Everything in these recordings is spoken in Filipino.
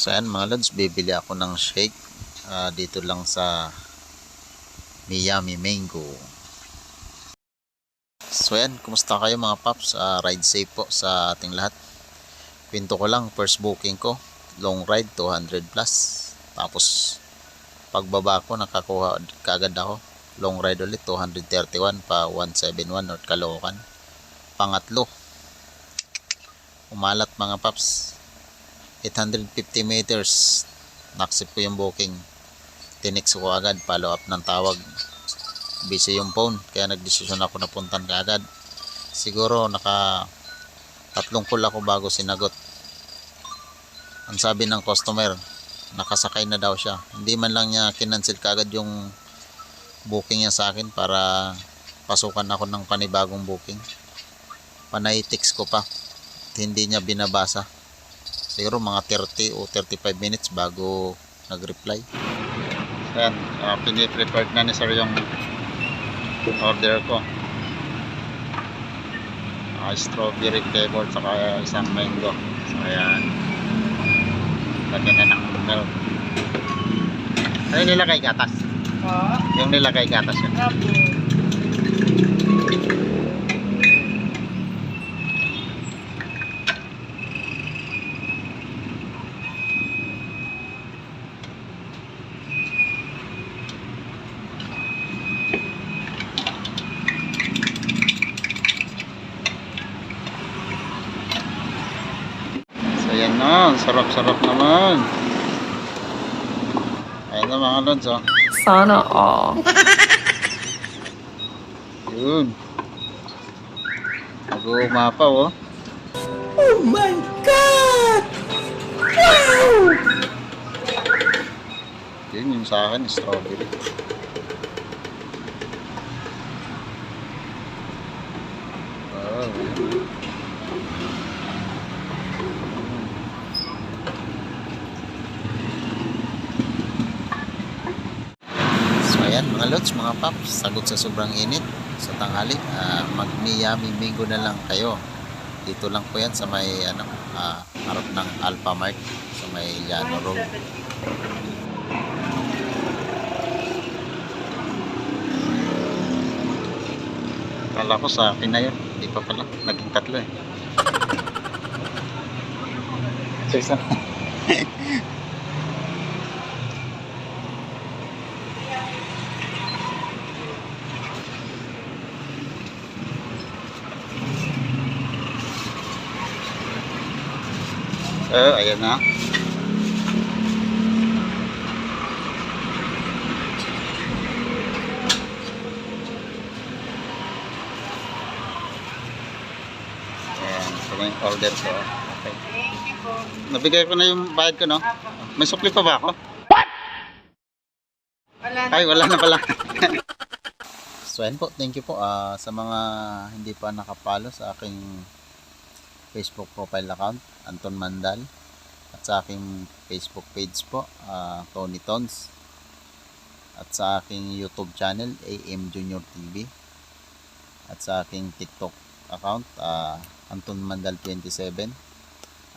So ayan mga lods, bibili ako ng shake ah, dito lang sa Miami Mango. So ayan, kumusta kayo mga paps? Ah, ride safe po sa ating lahat. Pinto ko lang, first booking ko, long ride 200 plus. Tapos pagbaba ko nakakuha kagad ako. Long ride ulit 231 pa 171 North Caloocan. Pangatlo. Umalat mga paps. 850 meters. Naksip ko yung booking. Tinex ko agad follow up ng tawag. Busy yung phone kaya nagdesisyon ako na puntan ka agad. Siguro naka tatlong call ako bago sinagot. Ang sabi ng customer nakasakay na daw siya. Hindi man lang niya kinancel kaagad yung booking niya sa akin para pasukan ako ng panibagong booking. Panay text ko pa hindi niya binabasa siguro mga 30 o 35 minutes bago nag-reply. Ayan, uh, piniprepared na ni sir yung order ko. Uh, strawberry flavor saka isang mango. So, ayan. Lagyan na ng milk. Ano nilagay gatas? Ha? Yung nilagay gatas yun. Apo. So yan na, sarap-sarap naman. Ayan na mga lods oh. Sana all. Yun. Nag-uumapaw oh. Oh my God! Wow! Yun yung sa akin, strawberry. Wow. yun. So ayan mga lods, mga paps, sagot sa sobrang init sa tanghali. ah, mag-Miami Mingo na lang kayo. Dito lang po yan sa may ano, ah, harap ng Alpha Mart sa may Llano Road. Kala ko sa akin na yun. Hindi pa pala. Naging tatlo eh. So isa. Eh, ayan na. Ayan, ito na yung order ko. Okay. Thank you po. Nabigay ko na yung bayad ko, no? May sukli pa ba ako? Wala na. Ay, wala na pala. so, ayan po. Thank you po ah, sa mga hindi pa nakapalo sa aking Facebook profile account, Anton Mandal. At sa aking Facebook page po, ah, Tony Tons. At sa aking YouTube channel, AM Junior TV. At sa aking TikTok account, ah, Anton Mandal 27.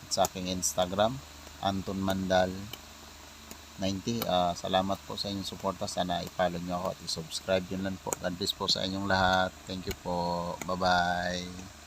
At sa aking Instagram, Anton Mandal 90. Ah, salamat po sa inyong suporta. Sana i-follow nyo ako at i-subscribe. Yun lang po. God bless po sa inyong lahat. Thank you po. Bye-bye.